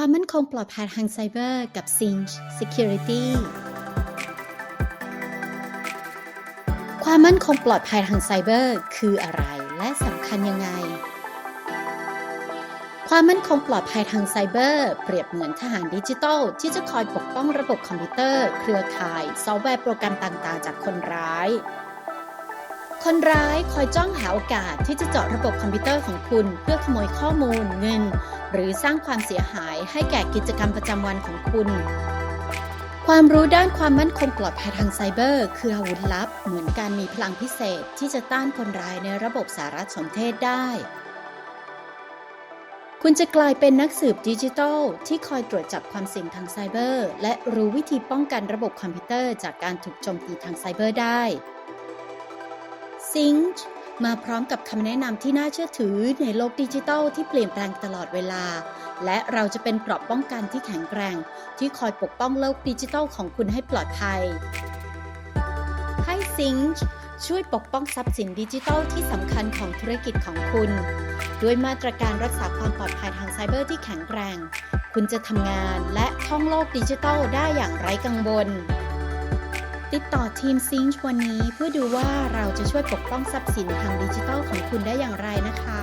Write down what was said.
ความมั่นคงปลอดภัยทางไซเบอร์กับ Sinch Security ความมั่นคงปลอดภัยทางไซเบอร์คืออะไรและสำคัญยังไง ความมั่นคงปลอดภัยทางไซเบอร์ เปรียบเหมือนทหารดิจิทัลที่จะคอยปกป้องระบบคอมพิวเตอร์ เครือข่าย ซอฟต์แวร์โปรแกรมต่างๆ จากคนร้าย คนร้ายคอยจ้องหาโอกาสที่จะเจาะระบบคอมพิวเตอร์ของคุณ เพื่อขโมยข้อมูลเงิน หรือสร้างความเสียหายให้แก่กิจกรรมประจำวันของคุณ ความรู้ด้านความมั่นคงปลอดภัยทางไซเบอร์ คืออาวุธลับ เหมือนการมีพลังพิเศษที่จะต้านคนร้ายในระบบสารสนเทศได้ คุณจะกลายเป็นนักสืบดิจิทัลที่คอยตรวจจับความเสี่ยงทางไซเบอร์ และรู้วิธีป้องกันระบบคอมพิวเตอร์จากการถูกโจมตีทางไซเบอร์ได้ Sinch มาพร้อมกับคำแนะนำที่น่าเชื่อถือในโลกดิจิทัลที่เปลี่ยนแปลงตลอดเวลา และเราจะเป็นเกราะป้องกันที่แข็งแกร่ง ที่คอยปกป้องโลกดิจิทัลของคุณให้ปลอดภัยให้ Sinch ช่วยปกป้องทรัพย์สินดิจิทัลที่สำคัญของธุรกิจของคุณ ด้วยมาตรการรักษาความปลอดภัยทางไซเบอร์ที่แข็งแกร่ง คุณจะทำงานและท่องโลกดิจิทัลได้อย่างไร้กังวล ติดต่อทีมซิงค์วันนี้เพื่อดูว่าเราจะช่วยปกป้องทรัพย์สินทางดิจิทัลของคุณได้อย่างไรนะคะ